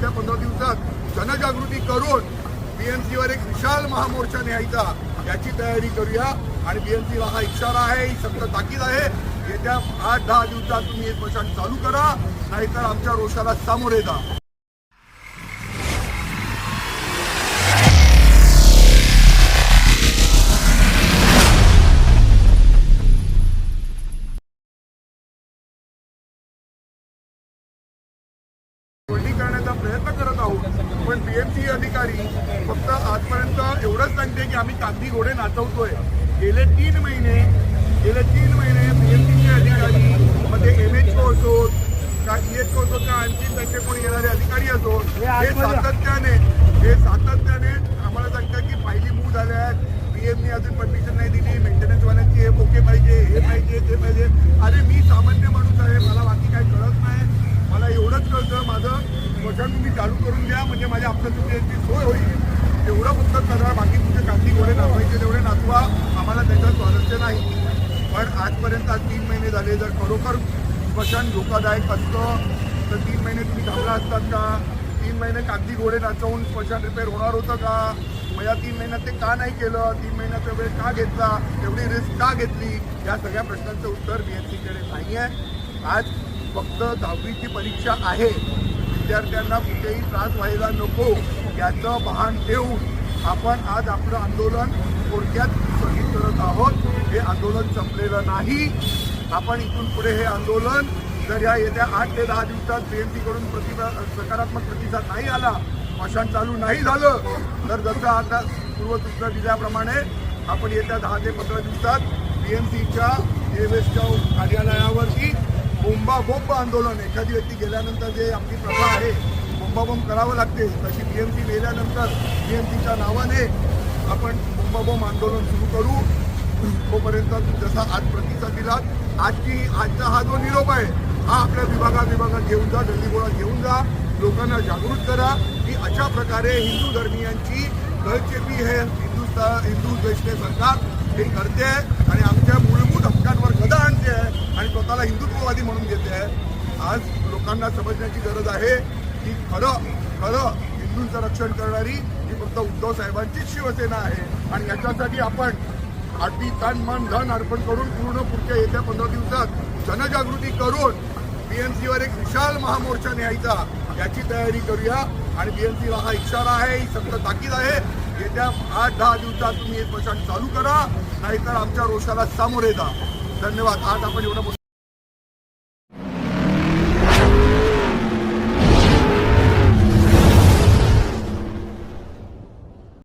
येत्या पंधरा दिवसात जनजागृती करून बीएमसीवर एक विशाल महामोर्चा न्यायचा याची तयारी करूया. आणि बीएमसीला हा इशारा आहे ही सक्त ताकीद आहे. येत्या आठ दहा दिवसात तुम्ही हे स्मशान चालू करा नाहीतर आमच्या रोषाला सामोरे जा. बीएमसी अधिकारी फक्त आजपर्यंत एवढंच सांगते की आम्ही कागदी घोडे नाचवतोय. गेले तीन महिने गेले तीन महिने बीएमसीचे अधिकारी ते एम एच ओ असोत का ई एच ओ असोत का आणखी त्यांचे कोणी येणारे अधिकारी असोत हे सातत्याने हे सातत्याने आम्हाला सांगतात की फायली मूव झाल्या आहेत पीएमनी अजून परमिशन नाही दिली. स्मशान तुम्ही चालू करून द्या म्हणजे माझ्या आपल्या सोय होईल एवढं फक्त करा बाकी तुमचे कागदी घोडे नाचवायचे तेवढे नाचवा आम्हाला त्याच्यात स्वारस्य नाही. पण आजपर्यंत आज तीन महिने झाले जर खरोखर स्मशान धोकादायक असतं तर तीन महिने तुम्ही थांबला असतात का? तीन महिने कागदी घोडे नाचवून स्मशान रिपेअर होणार होतं का? मग या तीन महिन्यात ते का नाही केलं? तीन महिन्याचा वेळ का घेतला? एवढी रिस्क का घेतली? या सगळ्या प्रश्नांचं उत्तर बी एस सीकडे नाही आहे आज फक्त दहावीची परीक्षा आहे. विद्यार्थ्यांना कुठेही त्रास व्हायला नको याचं भान ठेवून आपण आज आपलं आंदोलन थोडक्यात स्थगित करत आहोत. हे आंदोलन संपलेलं नाही. आपण इथून पुढे हे आंदोलन जर या येत्या आठ ते दहा दिवसात बीएमसी कडून प्रतिभा सकारात्मक प्रतिसाद नाही आला स्मशान चालू नाही झालं तर जसं आता पूर्वसूचना दिल्याप्रमाणे आपण येत्या दहा ते पंधरा दिवसात बीएमसीच्या एवेसच्या कार्यालयावरती बोंबाबोंब आंदोलन. एखादी व्यक्ती गेल्यानंतर जे आपली प्रथा आहे बोंबाबोंब करावं लागते. तशी बी एम टी गेल्यानंतर बीएमसीच्या नावाने आपण बोंबाबोंब आंदोलन सुरू करू. तोपर्यंत जसा आज प्रतिसाद दिला आजची आजचा हा जो निरोप आहे हा आपल्या विभागा विभागात घेऊन जा गल्लीगोळा घेऊन जा. लोकांना जागृत करा की अशा प्रकारे हिंदू धर्मियांची गळचेपी हे हिंदुस्तान हिंदू देशने सरकार हे करते. आणि आमच्या मूळ लोकांना समजण्याची गरज आहे की खरं खरं हिंदूंचं रक्षण करणारी ही फक्त उद्धव साहेबांचीच शिवसेना आहे आणि याच्यासाठी आपण आधी तन मन धन अर्पण करून पूर्ण पुढच्या येत्या पंधरा दिवसात जनजागृती करून बीएमसीवर एक विशाल महामोर्चा न्यायचा याची तयारी करूया. आणि बीएमसीला हा इशारा आहे ही सक्त ताकीद आहे. येत्या आठ दहा दिवसात तुम्ही हे स्मशान चालू करा. नाहीतर आमच्या रोषाला सामोरे जा. धन्यवाद. आज आपण एवढं